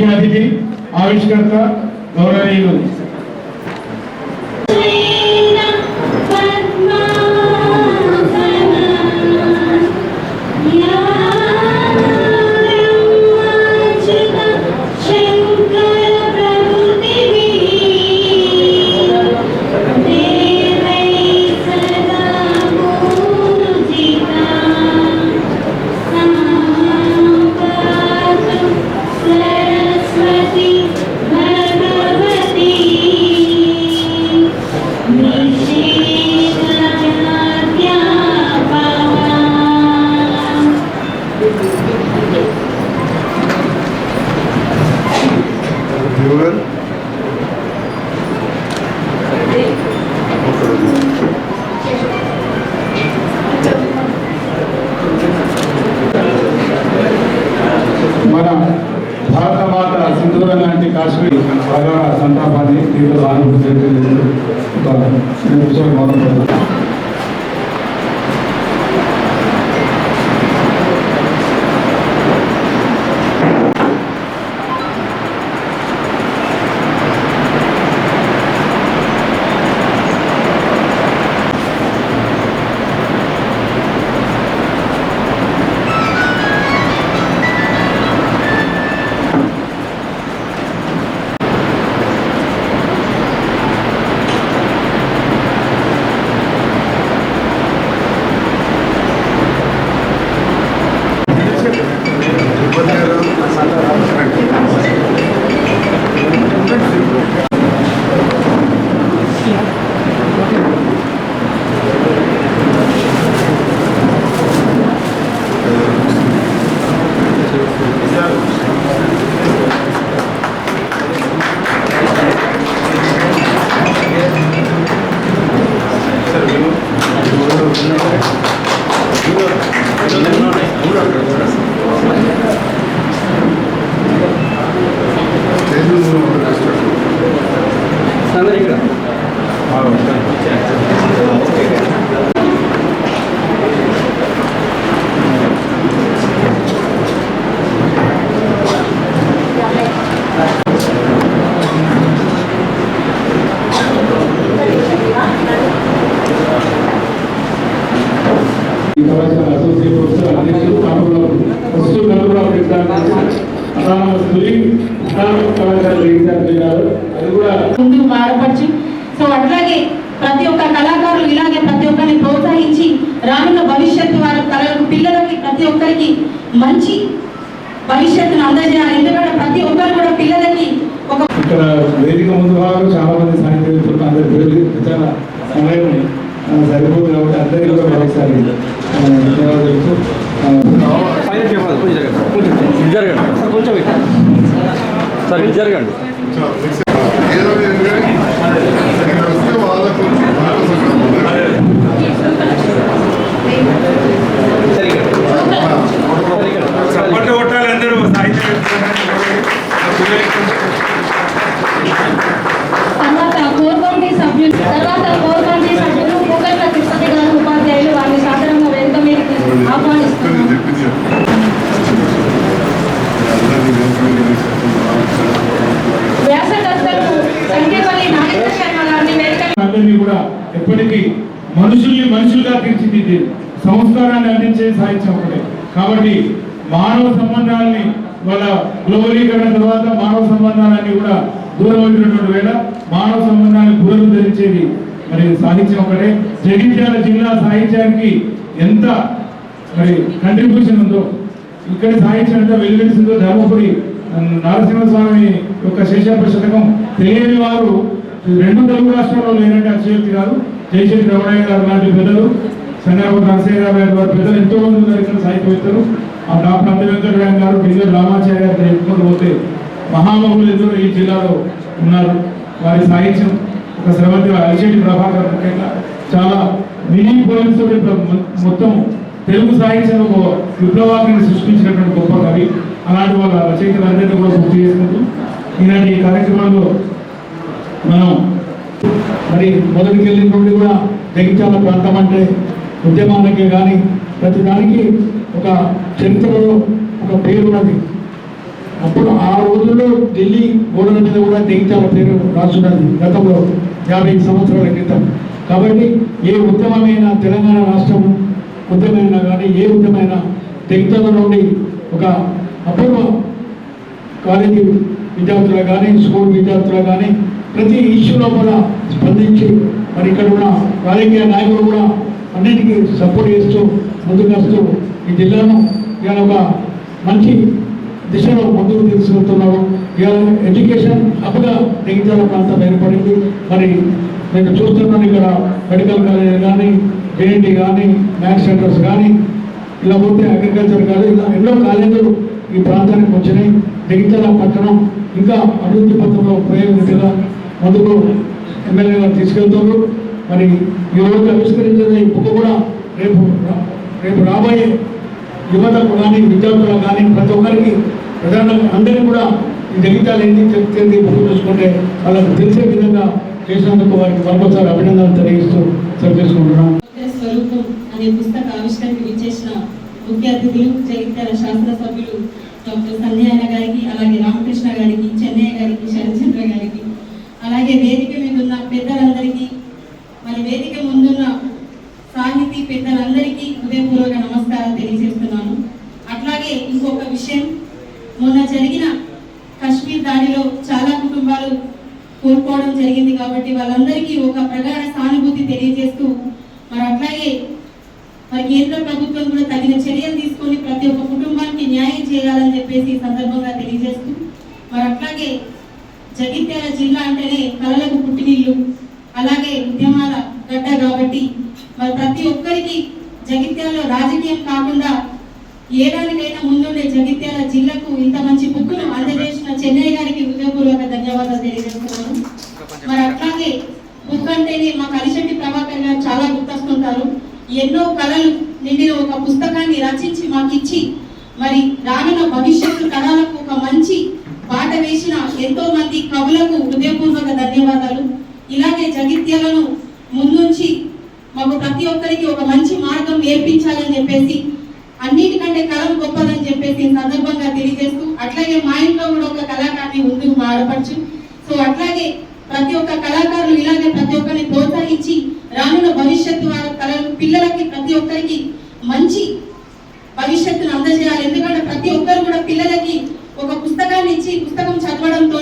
ముఖ్య అతిథి ఆవిష్కర్త గౌరవనీయులు. Amen. సింధూరం లాంటి కాశ్మీర్ బాగా సంతాపాన్ని తీవ్ర సానుభూతి తెలియజేస్తూ ఒక అది కూడా ముందుకు మారపరిచి సో అట్లాగే ప్రతి ఒక్క కళాకారులు ఇలాగే ప్రతి ఒక్కరిని ప్రోత్సహించి రానున్న భవిష్యత్తు వారి తరగతి పిల్లలకి ప్రతి ఒక్కరికి మంచి భవిష్యత్తును అందజేయాలి. ఎందుకంటే ప్రతి ఒక్కరు కూడా పిల్లలకి ఒక ఇక్కడ వేదిక ముందు భాగంలో చాలా మంది సాహిత్య అందరి పేర్లు చాలా సమయం ఆ, సరిపోదు కాబట్టి అందరికీ కూడా మరొకసారి ధన్యవాదాలు చెప్తూ కొంచెం సార్ ఇది జరగండి. నుంచే సాహిత్యం కాబట్టి మానవ సంబంధాలని వాళ్ళ గ్లోబలీకరణ తర్వాత మానవ సంబంధాలన్నీ కూడా దూరం అవుతున్నటువంటి వేళ మానవ సంబంధాన్ని పునరుద్ధరించేది మరి సాహిత్యం ఒకటే. జగిత్యాల జిల్లా సాహిత్యానికి ఎంత మరి కంట్రిబ్యూషన్ ఉందో ఇక్కడి సాహిత్యం అంతా వెలువరిసిందో ధర్మపురి నరసింహస్వామి యొక్క శేషాప శతకం తెలియని వారు రెండు తెలుగు రాష్ట్రాల్లో లేనట్టు అక్షయోక్తి గారు జయశేఖర రమణయ్య గారు లాంటి పెద్దలు చంద్రబాబు నరసింహరావు గారు వారు పెద్దలు ఎంతో మంది ఉన్నారు ఇక్కడ సాహిత్యవేత్తలు. ఆ డాక్టర్ అంద వెంకటరాయ గారు బిజెపి రామాచార్య గారు చెప్పుకుంటూ పోతే మహామహులు ఎందరో ఈ జిల్లాలో ఉన్నారు. వారి సాహిత్యం ఒక శ్రవంతి అలిశెట్టి ప్రభాకర్ ముఖ్యంగా చాలా మినీ పోయిన్స్ మొత్తం తెలుగు సాహిత్యంలో ఒక విప్లవాన్ని సృష్టించినటువంటి గొప్ప కవి. అలాంటి వాళ్ళ రచయితలందరినీ కూడా గుర్తు చేసుకుంటూ ఈనాటి ఈ కార్యక్రమంలో మనం మరి మొదటికి వెళ్ళిన కూడా జగిత్యాల ప్రాంతం అంటే ఉద్యమానికి కానీ ప్రతి దానికి ఒక చరిత్రలో ఒక పేరు ఉన్నది అప్పుడు ఆ రోజుల్లో ఢిల్లీ గోడల మీద కూడా జగిత్యాల పేరు రాసున్నది గతంలో యాభై సంవత్సరాల క్రితం. కాబట్టి ఏ ఉద్యమమైన తెలంగాణ రాష్ట్రం ఉద్యమైనా కానీ ఏ ఉద్యమైన జగిత్యాల నుండి ఒక అపూర్వ కాలేజీ విద్యార్థులు కానీ స్కూల్ విద్యార్థులు కానీ ప్రతి ఇష్యూలో కూడా స్పందించి మరి ఇక్కడ ఉన్న రాజకీయ నాయకులు కూడా అన్నిటికీ సపోర్ట్ చేస్తూ ముందుకు వస్తూ ఈ జిల్లాను ఇవాళ ఒక మంచి దిశలో ముందుకు తీసుకెళ్తున్నాము. ఇవాళ ఎడ్యుకేషన్ హబ్గా జగిత్యాల ప్రాంతం ఏర్పడింది. మరి నేను చూస్తున్నాను ఇక్కడ మెడికల్ కాలేజ్ కానీ జేఎన్టీ కానీ మ్యాథ్స్ సెంటర్స్ కానీ ఇలా పోతే అగ్రికల్చర్ కాలేజ్ ఇలా ఎన్నో కాలేజీలు ఈ ప్రాంతానికి వచ్చినాయి. జగిత్యాల పట్టణం ఇంకా అభివృద్ధి పథంలో ఉపయోగించేలా ముందుకు ఎమ్మెల్యే గారు తీసుకెళ్తున్నారు. మరి ఈరోజు ఆవిష్కరించిన ఈ బుక్ కూడా రేపు రేపు రాబోయే యువతకు కానీ విద్యార్థులకు కానీ ప్రతి ఒక్కరికి ప్రధానంగా అందరికీ కూడా ఈ జగిత్యాలు ఏంటి చెప్తుంది బుక్ చూసుకుంటే వాళ్ళకు తెలిసే విధంగా చేసినందుకు వారికి మరొకసారి అభినందనలు తెలియజేస్తూ సెలవు స్వరూపం అనే పుస్తక ఆవిష్కరణకు విచ్చేసిన ముఖ్య అతిథులు జగిత్యాల శాసనసభ్యులు డాక్టర్ సంధ్యాయన గారికి అలాగే రామకృష్ణ గారికి చెన్నయ్య గారికి శరత్చంద్ర గారికి అలాగే వేదిక మీద ఉన్న పెద్దలందరికీ మరి వేదిక ముందున్న సాహితీ పెద్దలందరికీ హృదయపూర్వక నమస్కారం తెలియజేస్తున్నాను. అట్లాగే ఇంకొక విషయం మొన్న జరిగిన కశ్మీర్ దాడిలో చాలా కుటుంబాలు కోల్పోవడం జరిగింది కాబట్టి వాళ్ళందరికీ ఒక ప్రగాఢ సానుభూతి తెలియజేస్తూ మరి అట్లాగే మరి కేంద్ర ప్రభుత్వం కూడా తగిన చర్యలు తీసుకొని ప్రతి ఒక్క కుటుంబానికి న్యాయం చేయాలని చెప్పేసి ఈ సందర్భంగా తెలియజేస్తూ మరి అట్లాగే జగిత్యాల జిల్లా అంటేనే కళలకు పుట్టినీళ్ళు అలాగే ఉద్యమాల కాబట్టి మరి ప్రతి ఒక్కరికి జగిత్యాలలో రాజకీయం కాకుండా ఏడాదికైనా ముందుండే జగిత్యాల జిల్లాకు ఇంత మంచి బుక్కును అందజేసిన చెన్నై గారికి హృదయపూర్వక ధన్యవాదాలు తెలియజేస్తున్నాను. మరి అట్లాగే బుక్ అంటేనే మా కలిశెట్టి ప్రభాకర్ గారు చాలా గుర్తొస్తుంటారు. ఎన్నో కళలు నిండిన ఒక పుస్తకాన్ని రచించి మాకు ఇచ్చి మరి రానున్న భవిష్యత్తు తరాలకు ఒక మంచి బాట వేసిన ఎంతో మంది కవులకు హృదయపూర్వక ధన్యవాదాలు. ఇలాగే జగిత్యాలను ముందుంచి మాకు ప్రతి ఒక్కరికి ఒక మంచి మార్గం నేర్పించాలని చెప్పేసి అన్నిటికంటే కలం గొప్పదని చెప్పేసి సందర్భంగా తెలియజేస్తూ అట్లాగే మా ఇంట్లో కూడా ఒక కళాకారుని ముందుకు మారపరచు సో అట్లాగే ప్రతి ఒక్క కళాకారులు ఇలాగే ప్రతి ఒక్కరిని ప్రోత్సహించి రానున్న భవిష్యత్తు వారి కళలు పిల్లలకి ప్రతి ఒక్కరికి మంచి భవిష్యత్తును అందజేయాలి. ఎందుకంటే ప్రతి ఒక్కరు కూడా పిల్లలకి ఒక పుస్తకాన్ని ఇచ్చి పుస్తకం చదవడంతో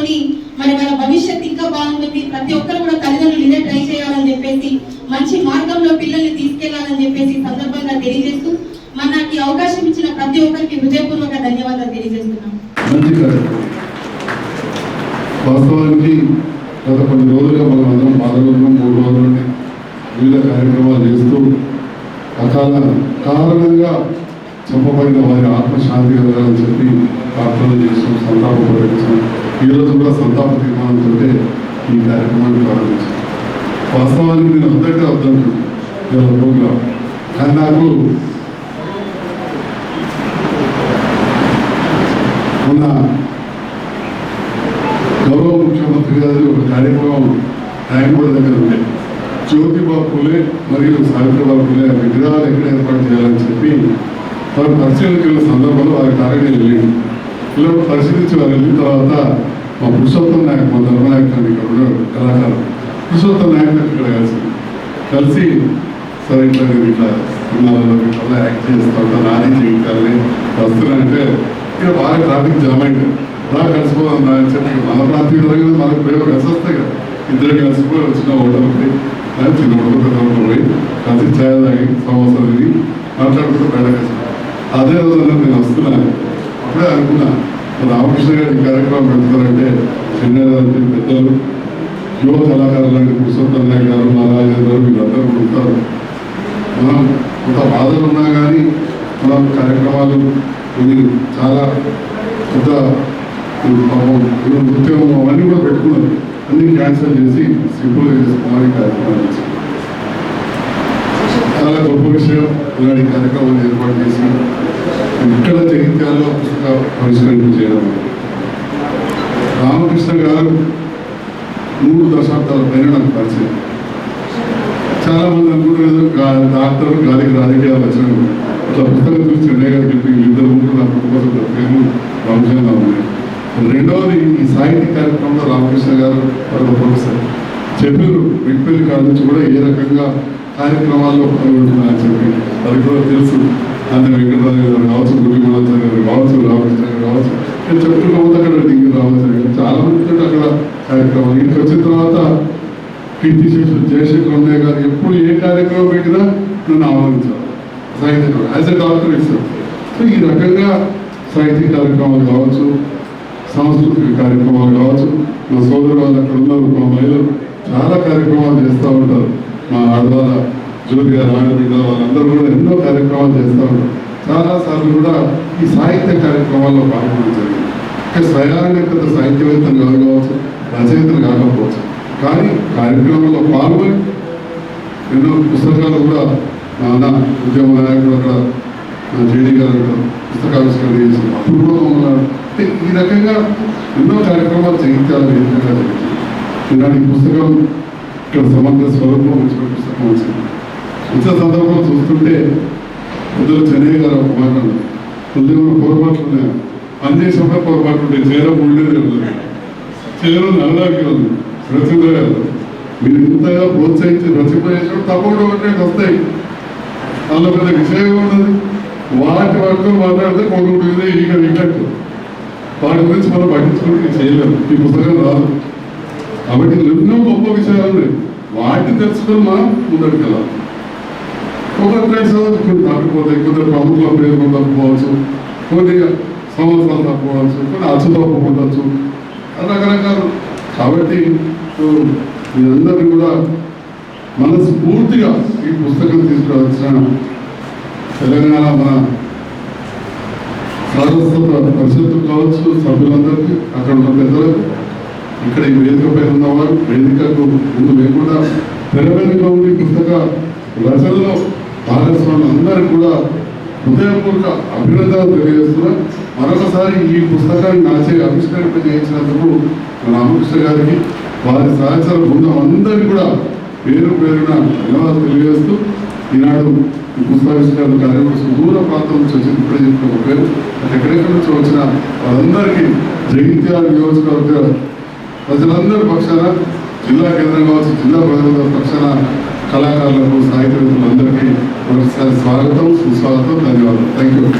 మరి మన భవిష్యత్ ఇంకా బాగుంటుంది. ప్రతి ఒక్కరు కూడా తల్లిదండ్రులు ఇదే ట్రై చేయాలని చెప్పేసి మంచి మార్గంలో పిల్లల్ని తీసుకెళ్ళాలని చెప్పేసి సందర్భంగా తెలియజేస్తూ మనకి అవకాశం ఇచ్చిన ప్రతి ఒక్కరికి హృదయపూర్వక ధన్యవాదాలు తెలియజేస్తున్నాం. వాస్తవానికి గత కొన్ని రోజులుగా మనం అందరం బాధపడుతున్నాం మూడు రోజుల వివిధ కార్యక్రమాలు చేస్తూ అకాల కారణంగా చెప్పబడిన వారి ఆత్మశాంతి కలగాలని చెప్పి ప్రార్థన చేసాం సంతాపం ప్రకటించాం. ఈరోజు కూడా సంతాప తీర్మానంతో ఈ కార్యక్రమాన్ని ప్రారంభించాం. వాస్తవానికి నేను అందరికీ వద్దంటున్నాను ఇవాళ ప్రోగ్రాం కానీ నాకు ఉన్న గౌరవ ముఖ్యమంత్రి గారి ఒక కార్యక్రమం ట్యాంక్బోర్డ్ దగ్గర ఉండే. జ్యోతిబాబు పూలే మరియు సావిత్రిబాబు పూలే విగ్రహాలు ఎక్కడ ఏర్పాటు చేయాలని చెప్పి వారు పరిశీలనకి వెళ్ళిన సందర్భంలో వారి టార్గెట్ వెళ్ళింది ఇలా పరిశీలించి వారు వెళ్ళిన తర్వాత మా పురుషోత్తం నాయక్ మా ధర్మనాయక్ అని ఇక్కడ ఉన్నాడు కళాకారులు. పురుషోత్తం నాయక్ ఇక్కడ కలిసి కలిసి సరే ఇట్లా నేను ఇట్లా సినిమాలలో ఇట్లా యాక్ట్ చేస్తా ఉంటా నాని జీవితాలని వస్తున్నానంటే ఇక్కడ బాగా ట్రాఫిక్ జామ్ అయింది. బాగా కలిసిపోదాం అని చెప్పి మన ప్రాంతీయ దగ్గర మనకు ప్రేమ కలిసి కదా. ఇద్దరు కలిసిపోయి వచ్చిన హోటల్కి అని చిన్న హోటల్ పోయి కలిసి ఛాయ్ తాగి సమోసా తిని మాట్లాడుకుంటూ బయటకు కలిసి అదే రోజు నేను వస్తున్నాను. అప్పుడే అనుకున్నా. రామకృష్ణ గారి కార్యక్రమం పెడతారంటే చెన్నై పెద్దలు యువ కళాకారులు లాంటి పురుషోత్తం నాయక్ గారు నారాయణ గారు వీళ్ళందరూ ఉంటారు. మనం కొంత బాధలు ఉన్నా కానీ మనం కార్యక్రమాలు ఇది చాలా పెద్ద పాపం నృత్యం అవన్నీ కూడా పెట్టుకున్నారు అన్ని క్యాన్సిల్ చేసి సింపుల్గా చేసుకోవాలి కార్యక్రమాలు చాలా గొప్ప విషయం. ఇలాంటి కార్యక్రమాలు ఏర్పాటు చేసి ఇక్కడ జగిత్యాల్లో పుస్తక పరిష్కరణ చేయడం. రామకృష్ణ గారు మూడు దశాబ్దాల పైన నాకు పరిచయం. చాలా మంది అనుకుంటారు డాక్టర్ గాలికి రాజకీయాలు వచ్చిన ఇట్లా పుస్తకం చూసి చెన్నై గారు చెప్పి ఇద్దరు ముగ్గురు నా కుటుంబ పేర్లు రామకృష్ణ ఉన్నాయి. రెండవది ఈ సాహిత్య కార్యక్రమంలో రామకృష్ణ గారు మరొక ప్రొఫెసర్. చెప్పారు విట్పల్లి కాడ నుంచి కూడా ఏ రకంగా కార్యక్రమాల్లో పాల్గొంటున్నారని చెప్పి. అది కూడా తెలుసు. అంటే వెంకటరాజు గారు కావచ్చు గుడి గారు కావచ్చు రామకృష్ణ గారు కావచ్చు నేను చెప్తున్నా అక్కడ డింగి రావచ్చు గారు చాలా మంది అక్కడ కార్యక్రమాలు ఇంటికి వచ్చిన తర్వాత కీర్తి శేషు జయశేఖర్ అన్నయ్య గారు ఎప్పుడు ఏ కార్యక్రమం పెట్టినా నన్ను ఆహ్వానించారు. సాహిత్య యాజ్ ఎ డాక్టర్ ఇస్తారు సో ఈ రకంగా సాహిత్య కార్యక్రమాలు కావచ్చు సాంస్కృతిక కార్యక్రమాలు కావచ్చు మా సోదరు వాళ్ళు అక్కడ ఉన్నారు మా మహిళలు చాలా కార్యక్రమాలు చేస్తూ ఉంటారు మా ఆడవాళ్ళ జ్యోతి గారు ఆడబిడ్డ వాళ్ళందరూ కూడా ఎన్నో కార్యక్రమాలు చేస్తూ ఉంటారు చాలాసార్లు కూడా ఈ సాహిత్య కార్యక్రమాల్లో పాల్గొనడం జరిగింది. ఇంకా పెద్ద సాహిత్యవేత్తలు కాకపోవచ్చు రచయితలు కాకపోవచ్చు. కానీ కార్యక్రమంలో పాల్గొని ఎన్నో పుస్తకాలు కూడా నాన్న ఉద్యమ నాయకుడు అక్కడ జేడీ గారు పుస్తకావిష్కరణ చేసి కూడా అంటే ఈ రకంగా ఎన్నో కార్యక్రమాలు జయించాలి వేదికగా జరిగింది ఇలాంటి పుస్తకం ఇక్కడ సమగ్ర స్వరూపం వచ్చిన పుస్తకం వచ్చింది. ఇంత సందర్భం చూస్తుంటే పొద్దున చెన్నయ్య గారు ఒక మాట అన్నారు. పొరపాట్లు ఉన్నాయి. పనిచేసినప్పుడు పొరపాట్లు ఉంటాయి చేయడం ఉండేది ఉండదు నల్లకి ఉంది రచయిత మీరు ఇంతగా ప్రోత్సహించి రచయిత చేసినప్పుడు తప్పకుండా ఒకటే వస్తాయి. అందులో పెద్ద విషయం ఉన్నది వాటి వరకు మాట్లాడితే కొనుక్కుంటుంది ఇక వింటట్టు వాటి గురించి మనం పట్టించుకుంటే చేయలేము. ఈ పుస్తకం రాదు. కాబట్టి ఎన్నో గొప్ప విషయాలు ఉన్నాయి. వాటిని తెలుసుకొని మనం ముందడికి వెళ్ళాలి ఒక ట్రేడ్స్ కొన్ని తప్పిపోతాయి కొందరు ప్రముఖుల పేరు కూడా తప్పుకోవచ్చు కొన్ని సంవత్సరాలు తప్పుకోవచ్చు కొన్ని అచ్చు తప్పు ఉండొచ్చు. రకరకాలు. కాబట్టి మీరందరూ కూడా మనస్ఫూర్తిగా ఈ పుస్తకం తీసుకురావచ్చిన తెలంగాణ మన సారస్వత పరిషత్తు కావచ్చు సభ్యులందరికీ అక్కడ ఉన్న పెద్దలకు ఇక్కడ ఈ వేదిక పైన ఉన్నవారు వేదికకు ముందు లేకుండా తెర వెనుక ఉండి పుస్తక రచనలో భాగస్వామి కూడా హృదయపూర్వక అభినందనలు తెలియజేస్తున్నా. మరొకసారి ఈ పుస్తకాన్ని నాచే ఆవిష్కరింప చేయించినందుకు మన రామకృష్ణ గారికి వారి సహచర బృందం అందరికీ కూడా పేరు పేరున ధన్యవాదాలు తెలియజేస్తూ ఈనాడు ఈ పుస్తకావిష్కరణ కార్యక్రమం దూర ప్రాంతం నుంచి వచ్చింది. ఇప్పుడే చెప్పిన ఒక పేరు. ఎక్కడెక్కడి నుంచి వచ్చిన వాళ్ళందరికీ జగిత్యాల నియోజకవర్గ ప్రజలందరి పక్షాన జిల్లా కేంద్రం కావచ్చు జిల్లా ప్రజల పక్షాన కళాకారులకు సాహిత్యవేత్తలందరికీ మరొకసారి స్వాగతం సుస్వాగతం ధన్యవాదాలు థ్యాంక్ యూ